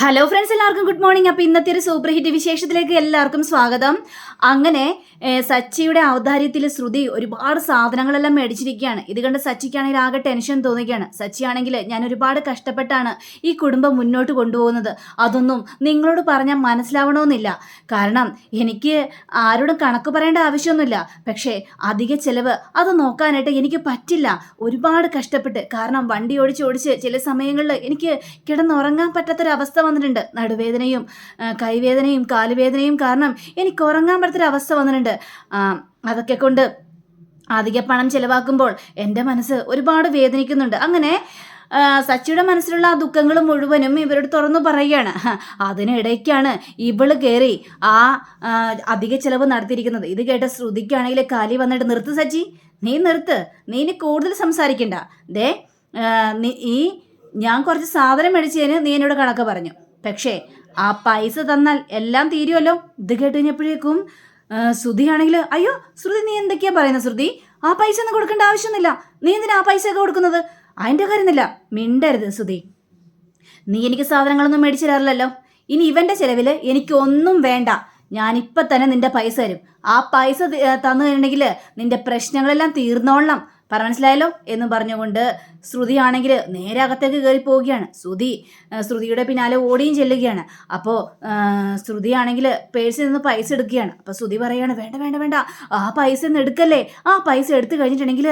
Hello friends എല്ലാവർക്കും good morning അപ്പോൾ ഇന്നത്തെ ഒരു സൂപ്പർ ഹിറ്റ് വിശേഷത്തിലേക്ക് എല്ലാവർക്കും സ്വാഗതം. അങ്ങനെ സച്ചിയുടെ ഔദാര്യത്തിൽ ശ്രുതി ഒരുപാട് സാധനങ്ങളെല്ലാം മേടിച്ചിരിക്കുകയാണ്. ഇത് കണ്ട് സച്ചിക്കാണെങ്കിൽ ആകെ ടെൻഷൻ തോന്നുകയാണ് സച്ചിയാണെങ്കിൽ ഞാൻ ഒരുപാട് കഷ്ടപ്പെട്ടാണ് ഈ കുടുംബം മുന്നോട്ട് കൊണ്ടുപോകുന്നത്. അതൊന്നും നിങ്ങളോട് പറഞ്ഞാൽ മനസ്സിലാവണമെന്നില്ല. കാരണം എനിക്ക് ആരോടും കണക്ക് പറയേണ്ട ആവശ്യമൊന്നുമില്ല. പക്ഷേ അധിക ചിലവ് അത് നോക്കാനായിട്ട് എനിക്ക് പറ്റില്ല. ഒരുപാട് കഷ്ടപ്പെട്ട്. കാരണം വണ്ടി ഓടിച്ച് ഓടിച്ച് ചില സമയങ്ങളിൽ എനിക്ക് കിടന്നുറങ്ങാൻ പറ്റാത്തൊരവസ്ഥ വന്നിട്ടുണ്ട്. നടുവേദനയും കൈവേദനയും കാലുവേദനയും കാരണം എനിക്ക് ഉറങ്ങാൻ പറ്റാത്തൊരവസ്ഥ വന്നിട്ടുണ്ട്. അതൊക്കെ കൊണ്ട് അധിക പണം ചിലവാക്കുമ്പോൾ എന്റെ മനസ്സ് ഒരുപാട് വേദനിക്കുന്നുണ്ട്. അങ്ങനെ സച്ചിയുടെ മനസ്സിലുള്ള ആ ദുഃഖങ്ങൾ മുഴുവനും ഇവരോട് തുറന്നു പറയുകയാണ്. അതിനിടയ്ക്കാണ് ഇവൾ കയറി ആ, അധിക ചെലവ് നടത്തിയിരിക്കുന്നത്. ഇത് കേട്ട ശ്രുതിക്കാണെങ്കിൽ കാലി വന്നിട്ട് നിർത്ത് സച്ചി നീ നിർത്ത്. നീ ഇനി കൂടുതൽ സംസാരിക്കണ്ട. ദേ ഈ ഞാൻ കുറച്ച് സാധനം മേടിച്ചതിന് നീ എന്നോട് കണക്ക് പറഞ്ഞു. പക്ഷേ ആ പൈസ തന്നാൽ എല്ലാം തീരുമല്ലോ ഇത് കേട്ട് കഴിഞ്ഞപ്പോഴേക്കും ശ്രുതിയാണെങ്കിൽ അയ്യോ ശ്രുതി നീ എന്തൊക്കെയാ പറയുന്നത് ശ്രുതി? ആ പൈസ ഒന്നും കൊടുക്കേണ്ട ആവശ്യമൊന്നുമില്ല. നീ എന്തിനാ ആ പൈസ ഒക്കെ കൊടുക്കുന്നത്? അതിന്റെ കാര്യമൊന്നുമില്ല. മിണ്ടരുത് ശ്രുതി. നീ എനിക്ക് സാധനങ്ങളൊന്നും മേടിച്ചു തരാറില്ലല്ലോ. ഇനി ഇവന്റെ ചെലവിൽ എനിക്ക് ഒന്നും വേണ്ട. ഞാനിപ്പം തന്നെ നിന്റെ പൈസ തരും. ആ പൈസ തന്നു കഴിഞ്ഞിട്ടുണ്ടെങ്കിൽ നിന്റെ പ്രശ്നങ്ങളെല്ലാം തീർന്നോളണം. പറ മനസ്സിലായല്ലോ? എന്ന് പറഞ്ഞുകൊണ്ട് ശ്രുതി ആണെങ്കിൽ നേരെ അകത്തേക്ക് കയറി പോവുകയാണ്. ശ്രുതി ശ്രുതിയുടെ പിന്നാലെ ഓടിയും ചെല്ലുകയാണ്. അപ്പോൾ ശ്രുതി ആണെങ്കിൽ പേഴ്സിൽ നിന്ന് പൈസ എടുക്കുകയാണ്. അപ്പോൾ ശ്രുതി പറയാണ് വേണ്ട വേണ്ട വേണ്ട. ആ പൈസ ഒന്ന് എടുക്കല്ലേ? ആ പൈസ എടുത്തു കഴിഞ്ഞിട്ടുണ്ടെങ്കിൽ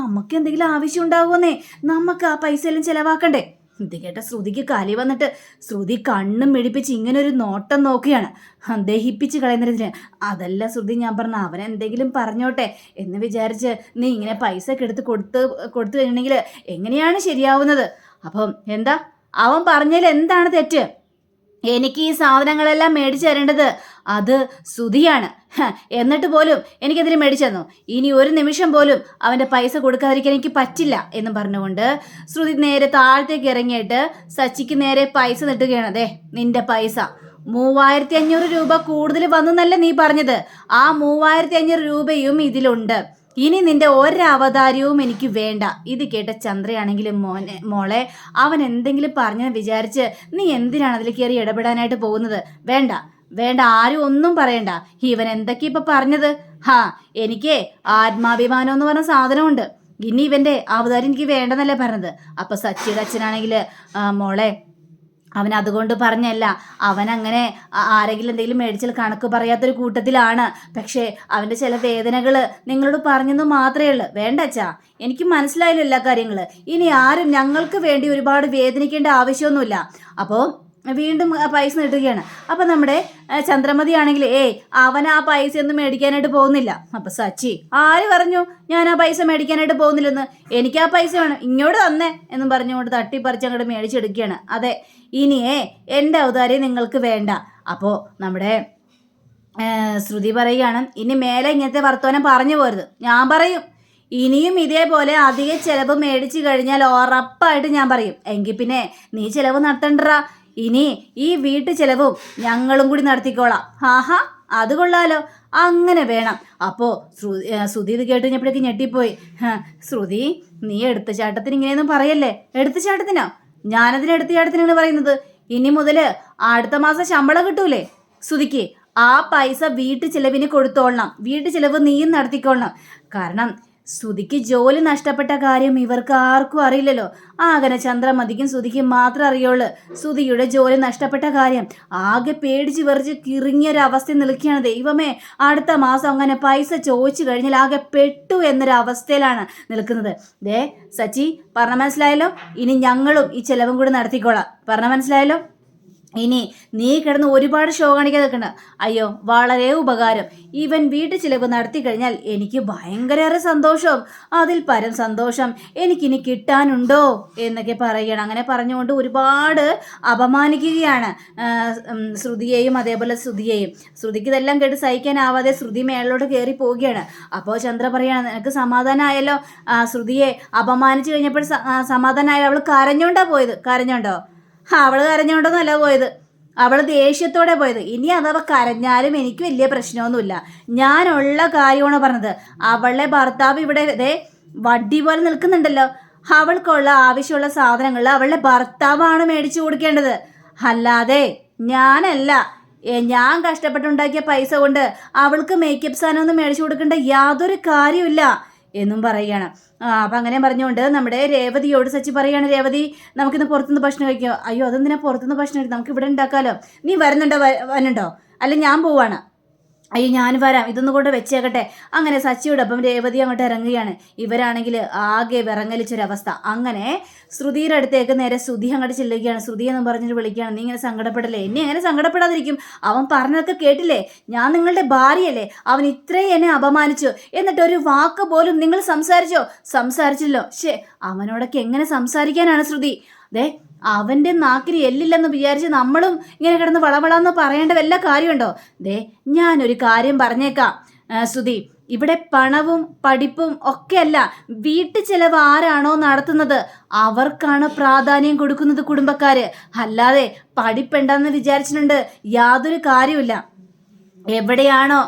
നമുക്ക് എന്തെങ്കിലും ആവശ്യം ഉണ്ടാകുമെന്നേ നമുക്ക് ആ പൈസ എല്ലാം ചിലവാക്കണ്ടേ? ഇത് കേട്ട ശ്രുതിക്ക് കലി വന്നിട്ട് ശ്രുതി കണ്ണും മിഴിപ്പിച്ച് ഇങ്ങനെ ഒരു നോട്ടം നോക്കുകയാണ്. ദഹിപ്പിച്ച് കളയുന്നതിന് അതല്ല ശ്രുതി ഞാൻ പറഞ്ഞ അവൻ എന്തെങ്കിലും പറഞ്ഞോട്ടെ എന്ന് വിചാരിച്ച് നീ ഇങ്ങനെ പൈസ ഒക്കെ എടുത്ത് കൊടുത്ത് കൊടുത്തു കഴിഞ്ഞിട്ടുണ്ടെങ്കിൽ എങ്ങനെയാണ് ശരിയാവുന്നത്? അപ്പം എന്താ? അവൻ പറഞ്ഞതിൽ എന്താണ് തെറ്റ്? എനിക്ക് ഈ സാധനങ്ങളെല്ലാം മേടിച്ചു തരേണ്ടത് അത് സുതിയാണ് എന്നിട്ട് പോലും എനിക്കതിന് മേടിച്ചു തന്നു? ഇനി ഒരു നിമിഷം പോലും അവന്റെ പൈസ കൊടുക്കാതിരിക്കാൻ എനിക്ക് പറ്റില്ല എന്ന് പറഞ്ഞുകൊണ്ട് ശ്രുതി നേരെ താഴത്തേക്ക് ഇറങ്ങിയിട്ട് സച്ചിക്ക് നേരെ പൈസ നിട്ടുകയാണ്. അതെ നിന്റെ പൈസ. മൂവായിരത്തി അഞ്ഞൂറ് രൂപ കൂടുതൽ വന്നെന്നല്ല നീ പറഞ്ഞത്. ആ മൂവായിരത്തി അഞ്ഞൂറ് രൂപയും ഇതിലുണ്ട്. ഇനി നിന്റെ ഒരവതാരവും എനിക്ക് വേണ്ട. ഇത് കേട്ട ചന്ദ്രയാണെങ്കിലും മോനെ മോളെ അവൻ എന്തെങ്കിലും പറഞ്ഞെന്ന് വിചാരിച്ച് നീ എന്തിനാണ് അതിൽ കയറി ഇടപെടാനായിട്ട് പോകുന്നത്? വേണ്ട വേണ്ട ആരും ഒന്നും പറയണ്ട. ഇവൻ എന്തൊക്കെ ഇപ്പൊ പറഞ്ഞത്? ഹാ എനിക്ക് ആത്മാഭിമാനം എന്ന് പറഞ്ഞ സാധനമുണ്ട്. ഇനി ഇവന്റെ അവതാരം എനിക്ക് വേണ്ടെന്നല്ലേ പറഞ്ഞത്. അപ്പൊ സച്ചിയുടെ അച്ഛനാണെങ്കിൽ മോളെ അവൻ അതുകൊണ്ട് പറഞ്ഞല്ല അവൻ അങ്ങനെ ആരെങ്കിലും എന്തെങ്കിലും മേടിച്ചാൽ കണക്ക് പറയാത്തൊരു കൂട്ടത്തിലാണ്. പക്ഷേ അവന്റെ ചില വേദനകൾ നിങ്ങളോട് പറഞ്ഞെന്ന് മാത്രമേ ഉള്ളൂ. വേണ്ട അച്ഛാ എനിക്ക് മനസ്സിലായില്ല എല്ലാ കാര്യങ്ങൾ ഇനി ആരും ഞങ്ങൾക്ക് വേണ്ടി ഒരുപാട് വേദനിക്കേണ്ട ആവശ്യമൊന്നുമില്ല. അപ്പോൾ വീണ്ടും പൈസ നീട്ടുകയാണ് അപ്പം നമ്മുടെ ചന്ദ്രമതി ആണെങ്കിൽ ഏയ് അവൻ ആ പൈസ ഒന്നും മേടിക്കാനായിട്ട് പോകുന്നില്ല. അപ്പം സച്ചി ആര് പറഞ്ഞു ഞാൻ ആ പൈസ മേടിക്കാനായിട്ട് പോകുന്നില്ലെന്ന്? എനിക്ക് ആ പൈസ വേണം. ഇങ്ങോട്ട് തന്നെ എന്നും പറഞ്ഞുകൊണ്ട് തട്ടിപ്പറിച്ച് അങ്ങോട്ട് മേടിച്ചെടുക്കുകയാണ്. അതെ ഇനിയേ എന്റെ അവതാരി നിങ്ങൾക്ക് വേണ്ട. അപ്പോൾ നമ്മുടെ ശ്രുതി പറയുകയാണ് ഇനി മേലെ ഇങ്ങനത്തെ വർത്തമാനം പറഞ്ഞു പോരുത്. ഞാൻ പറയും. ഇനിയും ഇതേപോലെ അധിക ചിലവ് മേടിച്ചു കഴിഞ്ഞാൽ ഉറപ്പായിട്ട് ഞാൻ പറയും. എങ്കിൽ പിന്നെ നീ ചിലവ് നടത്തണ്ടടാ. ഇനി ഈ വീട്ടു ചെലവും ഞങ്ങളും കൂടി നടത്തിക്കോളാം. ആഹാ അത് കൊള്ളാലോ. അങ്ങനെ വേണം. അപ്പോൾ ശ്രുതി ഇത് കേട്ട് കഴിഞ്ഞപ്പോഴേക്ക് ഞെട്ടിപ്പോയി. ശ്രുതി നീ എടുത്ത ചാട്ടത്തിന് ഇങ്ങനെയൊന്നും പറയല്ലേ? എടുത്ത ചാട്ടത്തിനോ? ഞാനതിന് എടുത്ത ചാട്ടത്തിനാണ് പറയുന്നത്. ഇനി മുതൽ അടുത്ത മാസം ശമ്പളം കിട്ടൂലേ? ശ്രുതിക്ക് ആ പൈസ വീട്ടു ചിലവിന് കൊടുത്തോളണം. വീട്ടു ചിലവ് നീയും നടത്തിക്കൊള്ളണം കാരണം ശ്രുതിക്ക് ജോലി നഷ്ടപ്പെട്ട കാര്യം ഇവർക്ക് ആർക്കും അറിയില്ലല്ലോ. ആകനെ ചന്ദ്രമതിക്കും ശ്രുതിക്കും മാത്രം അറിയുള്ളൂ. ശ്രുതിയുടെ ജോലി നഷ്ടപ്പെട്ട കാര്യം. ആകെ പേടിച്ച് വെറിച്ച് കിറുങ്ങിയൊരവസ്ഥ നിൽക്കുകയാണ് ദൈവമേ. അടുത്ത മാസം അങ്ങനെ പൈസ ചോദിച്ചു കഴിഞ്ഞാൽ ആകെ പെട്ടു എന്നൊരു അവസ്ഥയിലാണ് നിൽക്കുന്നത്. ദേ സച്ചി പറഞ്ഞ മനസ്സിലായല്ലോ? ഇനി ഞങ്ങളും ഈ ചെലവും കൂടി നടത്തിക്കോളാം. പറഞ്ഞ മനസ്സിലായല്ലോ? ഇനി നീ കിടന്ന് ഒരുപാട് ഷോ കാണിക്കാതെ അയ്യോ വളരെ ഉപകാരം. ഇവൻ വീട്ടു ചിലവ് നടത്തി കഴിഞ്ഞാൽ എനിക്ക് ഭയങ്കരേറെ സന്തോഷം. അതിൽ പരം സന്തോഷം എനിക്കിനി കിട്ടാനുണ്ടോ എന്നൊക്കെ പറയണം. അങ്ങനെ പറഞ്ഞുകൊണ്ട് ഒരുപാട് അപമാനിക്കുകയാണ് ശ്രുതിയെയും അതേപോലെ ശ്രുതിയെയും. ശ്രുതിക്ക് ഇതെല്ലാം കേട്ട് സഹിക്കാനാവാതെ ശ്രുതി മേളിലോട്ട് കയറി പോവുകയാണ്. അപ്പോൾ ചന്ദ്ര പറയാണ് നിനക്ക് സമാധാനമായല്ലോ ശ്രുതിയെ അപമാനിച്ചു കഴിഞ്ഞപ്പോൾ സമാധാനമായാലും അവൾ കരഞ്ഞോണ്ടാ പോയത്. കരഞ്ഞോണ്ടോ? അവൾ കരഞ്ഞുകൊണ്ടൊന്നുമല്ല പോയത്. അവൾ ദേഷ്യത്തോടെ പോയത്. ഇനി അതവ കരഞ്ഞാലും എനിക്ക് വലിയ പ്രശ്നമൊന്നുമില്ല. ഞാനുള്ള കാര്യമാണ് പറഞ്ഞത്. അവളുടെ ഭർത്താവ് ഇവിടെ ദേ വടി പോലെ നിൽക്കുന്നുണ്ടല്ലോ. അവൾക്കുള്ള ആവശ്യമുള്ള സാധനങ്ങൾ അവളുടെ ഭർത്താവാണ് മേടിച്ചു കൊടുക്കേണ്ടത്. അല്ലാതെ ഞാനല്ല. ഞാൻ കഷ്ടപ്പെട്ടുണ്ടാക്കിയ പൈസ കൊണ്ട് അവൾക്ക് മേക്കപ്പ് സാധനമൊന്നും മേടിച്ചു കൊടുക്കേണ്ട യാതൊരു കാര്യമില്ല എന്നും പറയുകയാണ്. അപ്പം അങ്ങനെ പറഞ്ഞുകൊണ്ട് നമ്മുടെ രേവതിയോട് സച്ചി പറയുകയാണ് രേവതി നമുക്കിന്ന് പുറത്തുനിന്ന് ഭക്ഷണം കഴിക്കാം. അയ്യോ അതെന്തിനാ പുറത്തുനിന്ന് ഭക്ഷണം കഴിക്കും നമുക്ക് ഇവിടെ ഉണ്ടാക്കാമല്ലോ നീ വരുന്നുണ്ടോ? വരുന്നുണ്ടോ? അല്ല ഞാൻ പോവാണ്. അയ്യോ ഞാൻ വരാം. ഇതൊന്നും കൊണ്ട് വെച്ചേക്കട്ടെ. അങ്ങനെ സച്ചിയോടൊപ്പം രേവതി അങ്ങോട്ട് ഇറങ്ങുകയാണ്. ഇവരാണെങ്കിൽ ആകെ വിറങ്ങലിച്ചൊരവസ്ഥ. അങ്ങനെ ശ്രുതിയുടെ അടുത്തേക്ക് നേരെ ശ്രുതി അങ്ങോട്ട് ചെല്ലുകയാണ്. ശ്രുതി എന്ന് പറഞ്ഞിട്ട് വിളിക്കുകയാണ്. നീ ഇങ്ങനെ സങ്കടപ്പെടല്ലേ? എന്നെ എങ്ങനെ സങ്കടപ്പെടാതിരിക്കും? അവൻ പറഞ്ഞതൊക്കെ കേട്ടില്ലേ? ഞാൻ നിങ്ങളുടെ ഭാര്യയല്ലേ? അവൻ ഇത്രയും എന്നെ അപമാനിച്ചു. എന്നിട്ട് ഒരു വാക്ക് പോലും നിങ്ങൾ സംസാരിച്ചോ? സംസാരിച്ചില്ലോ. ശേ അവനോടൊക്കെ എങ്ങനെ സംസാരിക്കാനാണ് ശ്രുതി? ദേ അവന്റെ നാക്കിന് എല്ലില്ലെന്ന് വിചാരിച്ച് നമ്മളും ഇങ്ങനെ കിടന്ന് വളവളാന്ന് പറയേണ്ട വല്ല കാര്യമുണ്ടോ? ദേ ഞാനൊരു കാര്യം പറഞ്ഞേക്കാം. സുധി ഇവിടെ പണവും പഠിപ്പും ഒക്കെയല്ല. വീട്ടു ചെലവ് ആരാണോ നടത്തുന്നത്? അവർക്കാണ് പ്രാധാന്യം കൊടുക്കുന്നത് കുടുംബക്കാര്. അല്ലാതെ പഠിപ്പുണ്ടെന്ന് വിചാരിച്ചിട്ടുണ്ട് യാതൊരു കാര്യമില്ല എവിടെയാണോ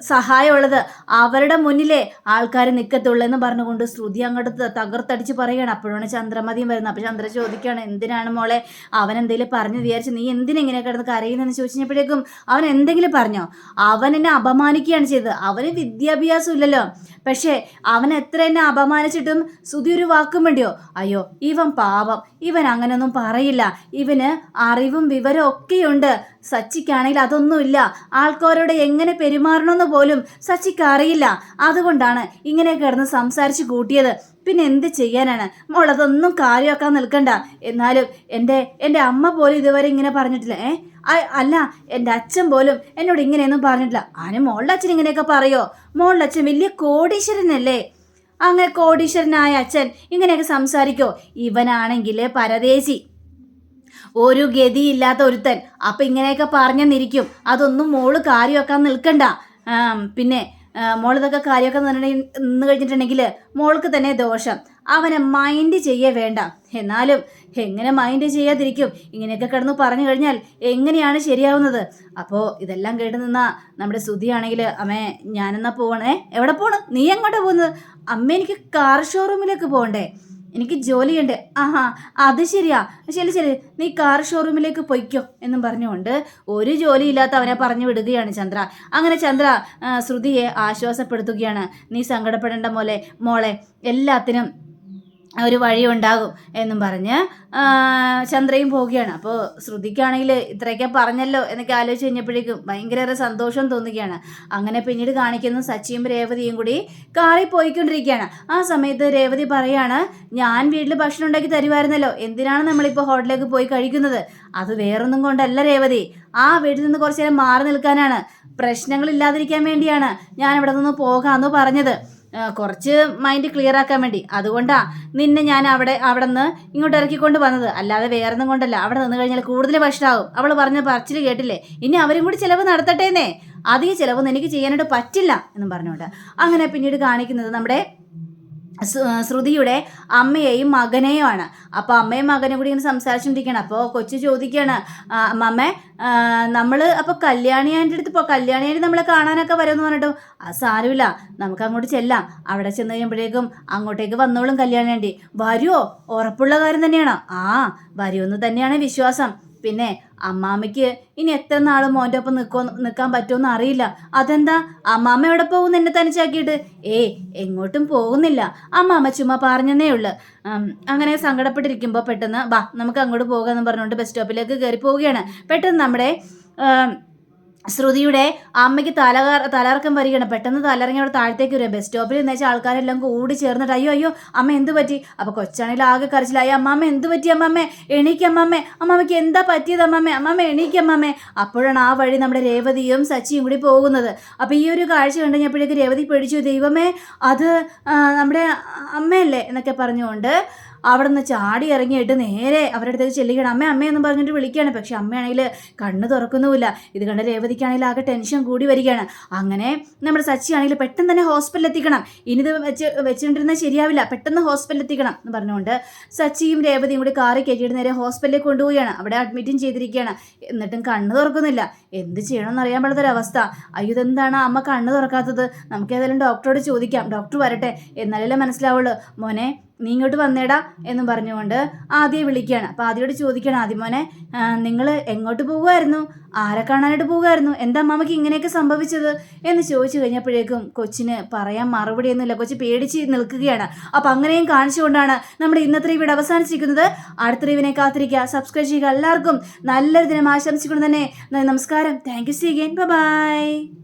സഹായമുള്ളത് അവരുടെ മുന്നിലെ ആൾക്കാർ നിൽക്കത്തുള്ളൂ എന്ന് പറഞ്ഞുകൊണ്ട് ശ്രുതി അങ്ങോട്ട് തകർത്തടിച്ച് പറയുകയാണ്. അപ്പോഴാണ് ചന്ദ്രമതിയും വരുന്നത്. അപ്പോൾ ചന്ദ്ര ചോദിക്കുകയാണ് എന്തിനാണ് മോളെ അവൻ എന്തെങ്കിലും പറഞ്ഞു വിചാരിച്ചു നീ എന്തിനെങ്ങനെ കിടന്ന് കരയുന്നെന്ന് ചോദിച്ചപ്പോഴേക്കും അവൻ എന്തെങ്കിലും പറഞ്ഞോ? അവൻ എന്നെ അപമാനിക്കുകയാണ് ചെയ്തത്. അവന് വിദ്യാഭ്യാസം ഇല്ലല്ലോ പക്ഷേ അവൻ എത്ര എന്നെ അപമാനിച്ചിട്ടും സുധി ഒരു വാക്കും വേണ്ടിയോ അയ്യോ ഇവൻ പാവം. ഇവൻ അങ്ങനെയൊന്നും പറയില്ല. ഇവന് അറിവും വിവരവും ഒക്കെയുണ്ട്. സച്ചിക്കാണെങ്കിൽ അതൊന്നുമില്ല. ആൾക്കാരോട് എങ്ങനെ പെരുമാറണമെന്ന് പോലും സച്ചിക്ക് അറിയില്ല. അതുകൊണ്ടാണ് ഇങ്ങനെ കിടന്ന് സംസാരിച്ച് കൂട്ടിയത്. പിന്നെ എന്ത് ചെയ്യാനാണ് മോളതൊന്നും കാര്യമാക്കാൻ നിൽക്കണ്ട. എന്നാലും എന്റെ എന്റെ അമ്മ പോലും ഇതുവരെ ഇങ്ങനെ പറഞ്ഞിട്ടില്ല ഏ? അല്ല എന്റെ അച്ഛൻ പോലും എന്നോട് ഇങ്ങനെയൊന്നും പറഞ്ഞിട്ടില്ല. ആന മോളുടെ അച്ഛൻ ഇങ്ങനെയൊക്കെ പറയോ? മോളുടെ അച്ഛൻ വലിയ കോടീശ്വരനല്ലേ? അങ്ങനെ കോടീശ്വരനായ അച്ഛൻ ഇങ്ങനെയൊക്കെ സംസാരിക്കോ? ഇവനാണെങ്കിൽ പരദേശി. ഒരു ഗതിയില്ലാത്ത ഒരുത്തൻ. അപ്പം ഇങ്ങനെയൊക്കെ പറഞ്ഞെന്നിരിക്കും. അതൊന്നും മോൾ കാര്യമാക്കാൻ നിൽക്കണ്ട. പിന്നെ ഇതൊക്കെ കാര്യമൊക്കെ നിന്ന് കഴിഞ്ഞിട്ടുണ്ടെങ്കിൽ മോൾക്ക് തന്നെ ദോഷം. അവനെ മൈൻഡ് ചെയ്യേ വേണ്ട. എന്നാലും എങ്ങനെ മൈൻഡ് ചെയ്യാതിരിക്കും? ഇങ്ങനെയൊക്കെ കിടന്ന് പറഞ്ഞു കഴിഞ്ഞാൽ എങ്ങനെയാണ് ശരിയാവുന്നത്? അപ്പോൾ ഇതെല്ലാം കേട്ട് നിന്ന നമ്മുടെ സുധിയാണെങ്കിൽ അമ്മേ ഞാനെന്നാ പോവണേ? എവിടെ പോകണം നീ എങ്ങോട്ടാണ് പോകുന്നത്? അമ്മ എനിക്ക് കാർ ഷോറൂമിലേക്ക് പോകണ്ടേ. എനിക്ക് ജോലിയുണ്ട്. ആഹാ അത് ശരിയാ. ശരി ശരി. നീ കാർ ഷോറൂമിലേക്ക് പൊയ്ക്കോ എന്നും പറഞ്ഞുകൊണ്ട് ഒരു ജോലിയില്ലാത്ത അവനെ പറഞ്ഞു വിടുകയാണ് ചന്ദ്ര. അങ്ങനെ ചന്ദ്ര ശ്രുതിയെ ആശ്വാസപ്പെടുത്തുകയാണ്. നീ സങ്കടപ്പെടേണ്ട മോലെ മോളെ എല്ലാത്തിനും ഒരു വഴി ഉണ്ടാകും എന്നും പറഞ്ഞ് ചന്ദ്രയും പോവുകയാണ്. അപ്പോൾ ശ്രുതിക്കാണെങ്കിൽ ഇത്രയൊക്കെ പറഞ്ഞല്ലോ എന്നൊക്കെ ആലോചിച്ച് കഴിഞ്ഞപ്പോഴേക്കും ഭയങ്കര സന്തോഷം തോന്നുകയാണ്. അങ്ങനെ പിന്നീട് കാണിക്കുന്ന സച്ചിയും രേവതിയും കൂടി കാറിൽ പോയിക്കൊണ്ടിരിക്കുകയാണ്. ആ സമയത്ത് രേവതി പറയാണ് ഞാൻ വീട്ടിൽ ഭക്ഷണം ഉണ്ടാക്കി തരുമായിരുന്നല്ലോ എന്തിനാണ് നമ്മളിപ്പോൾ ഹോട്ടലിലേക്ക് പോയി കഴിക്കുന്നത്? അത് വേറൊന്നും കൊണ്ടല്ല രേവതി. ആ വീട്ടിൽ നിന്ന് കുറച്ച് നേരം മാറി നിൽക്കാനാണ്. പ്രശ്നങ്ങൾ ഇല്ലാതിരിക്കാൻ വേണ്ടിയാണ് ഞാൻ ഇവിടെ നിന്ന് പോകാമെന്ന് പറഞ്ഞത്. കുറച്ച് മൈൻഡ് ക്ലിയർ ആക്കാൻ വേണ്ടി. അതുകൊണ്ടാ നിന്നെ ഞാൻ അവിടെ അവിടെ നിന്ന് ഇങ്ങോട്ട് ഇറക്കിക്കൊണ്ട് വന്നത്. അല്ലാതെ വേറൊന്നും കൊണ്ടല്ല. അവിടെ നിന്ന് കഴിഞ്ഞാൽ കൂടുതൽ ഭക്ഷണമാവും അവൾ പറഞ്ഞ പറച്ചിൽ കേട്ടില്ലേ? ഇനി അവരും കൂടി ചിലവ് നടത്തട്ടേന്നേ. അധിക ചിലവൊന്നും എനിക്ക് ചെയ്യാനായിട്ട് പറ്റില്ല എന്നും പറഞ്ഞുകൊണ്ട്. അങ്ങനെ പിന്നീട് കാണിക്കുന്നത് നമ്മുടെ ശ്രുതിയുടെ അമ്മയെയും മകനെയും ആണ് അപ്പോൾ അമ്മയും മകനും കൂടി ഇങ്ങനെ സംസാരിച്ചുകൊണ്ടിരിക്കുകയാണ്. അപ്പോൾ കൊച്ചു ചോദിക്കുകയാണ് അമ്മ നമ്മൾ അപ്പോൾ കല്യാണിയാന്റെ അടുത്ത് ഇപ്പോൾ കല്യാണിയാന്റെ നമ്മളെ കാണാനൊക്കെ വരുമെന്ന് പറഞ്ഞിട്ട് ആ സാരമില്ല നമുക്ക് അങ്ങോട്ട് ചെല്ലാം. അവിടെ ചെന്ന് കഴിയുമ്പോഴേക്കും അങ്ങോട്ടേക്ക് വന്നോളും കല്യാണിയാണ്ടി വരുമോ ഉറപ്പുള്ള കാര്യം തന്നെയാണ്. ആ വരുമെന്ന് തന്നെയാണ് വിശ്വാസം. പിന്നെ അമ്മാമ്മയ്ക്ക് ഇനി എത്ര നാൾ മോന്റെ ഒപ്പം നിൽക്കോ നിൽക്കാൻ പറ്റുമെന്ന് അറിയില്ല. അതെന്താ? അമ്മാമ്മ എവിടെ പോകുന്നു എന്നെ തനിച്ചാക്കിയിട്ട്? ഏ എങ്ങോട്ടും പോകുന്നില്ല. അമ്മാമ്മ ചുമ്മാ പറഞ്ഞതേ ഉള്ളു. അങ്ങനെ സങ്കടപ്പെട്ടിരിക്കുമ്പോൾ പെട്ടെന്ന് വാ നമുക്ക് അങ്ങോട്ട് പോകാമെന്ന് പറഞ്ഞുകൊണ്ട് ബസ് സ്റ്റോപ്പിലേക്ക് കയറി പോവുകയാണ്. പെട്ടെന്ന് നമ്മുടെ ശ്രുതിയുടെ അമ്മയ്ക്ക് തല തലകറക്കം വരികയാണ്. പെട്ടെന്ന് തലറങ്ങി അവിടെ താഴത്തേക്ക് വരിക ബസ് സ്റ്റോപ്പിൽ എന്ന് വെച്ചാൽ ആൾക്കാരെല്ലാം കൂടി ചേർന്നിട്ട് അയ്യോ അയ്യോ അമ്മ എന്ത് പറ്റി? അപ്പോൾ കൊച്ചാണെങ്കിൽ ആകെ കരച്ചിലായി അമ്മാമ്മ എന്ത് പറ്റി അമ്മാമ്മ? എണീക്ക് അമ്മാമ്മ. അമ്മാമ്മയ്ക്ക് എന്താ പറ്റിയത് അമ്മാമ്മ? അമ്മാമ്മ എണീക്ക് അമ്മാമ്മ. അപ്പോഴാണ് ആ വഴി നമ്മുടെ രേവതിയും സച്ചിയും കൂടി പോകുന്നത്. അപ്പോൾ ഈ ഒരു കാഴ്ച കണ്ടു കഴിഞ്ഞപ്പോഴേക്ക് രേവതി പേടിച്ചു ദൈവമേ അത് നമ്മുടെ അമ്മയല്ലേ? എന്നൊക്കെ പറഞ്ഞുകൊണ്ട് അവിടെ നിന്ന് ചാടി ഇറങ്ങിയിട്ട് നേരെ അവരുടെ അടുത്തേക്ക് ചെല്ലുകയാണ്. അമ്മ അമ്മയെന്ന് പറഞ്ഞിട്ട് വിളിക്കുകയാണ്. പക്ഷെ അമ്മയാണെങ്കിൽ കണ്ണ് തുറക്കുന്നുമില്ല. ഇത് കണ്ട രേവതിക്കാണെങ്കിൽ ആകെ ടെൻഷൻ കൂടി വരികയാണ്. അങ്ങനെ നമ്മുടെ സച്ചിയാണെങ്കിൽ പെട്ടെന്ന് തന്നെ ഹോസ്പിറ്റലിൽ എത്തിക്കണം. ഇനി ഇത് വെച്ച് വെച്ചുകൊണ്ടിരുന്നാൽ ശരിയാവില്ല. പെട്ടെന്ന് ഹോസ്പിറ്റലിൽ എത്തിക്കണം എന്ന് പറഞ്ഞുകൊണ്ട് സച്ചിയും രേവതിയും കൂടി കാറിൽ കയറ്റിയിട്ട് നേരെ ഹോസ്പിറ്റലിൽ കൊണ്ടുപോവുകയാണ്. അവിടെ അഡ്മിറ്റും ചെയ്തിരിക്കുകയാണ്. എന്നിട്ടും കണ്ണ് തുറക്കുന്നില്ല. എന്ത് ചെയ്യണമെന്ന് അറിയാൻ പാടാത്തൊരവസ്ഥ അയ്യോ ഇതെന്താണ്? അമ്മ കണ്ണ് തുറക്കാത്തത്. നമുക്ക് ഏതായാലും ഡോക്ടറോട് ചോദിക്കാം. ഡോക്ടർ വരട്ടെ. എന്നാലല്ലേ മനസ്സിലാവുള്ളൂ. മോനെ നീ ഇങ്ങോട്ട് വന്നേടാ എന്ന് പറഞ്ഞുകൊണ്ട് ആദ്യം വിളിക്കുകയാണ്. അപ്പോൾ ആദ്യയോട് ചോദിക്കുകയാണ് ആദ്യമോനെ നിങ്ങൾ എങ്ങോട്ട് പോകുമായിരുന്നു ആരെ കാണാനായിട്ട് പോകുമായിരുന്നു എന്താ മാമയ്ക്ക് ഇങ്ങനെയൊക്കെ സംഭവിച്ചത്? എന്ന് ചോദിച്ചു കഴിഞ്ഞപ്പോഴേക്കും കൊച്ചിന് പറയാൻ മറുപടിയൊന്നുമില്ല. കൊച്ചു പേടിച്ച് നിൽക്കുകയാണ്. അപ്പം അങ്ങനെയും കാണിച്ചുകൊണ്ടാണ് നമ്മുടെ ഇന്നത്തെ ഈ വീട് അവസാനിച്ചിരിക്കുന്നത്. അടുത്ത റീവിനെ കാത്തിരിക്കുക. സബ്സ്ക്രൈബ് ചെയ്യുക. എല്ലാവർക്കും നല്ലൊരു ദിനം ആശംസിക്കണം തന്നെ നമസ്കാരം. Thank you see again bye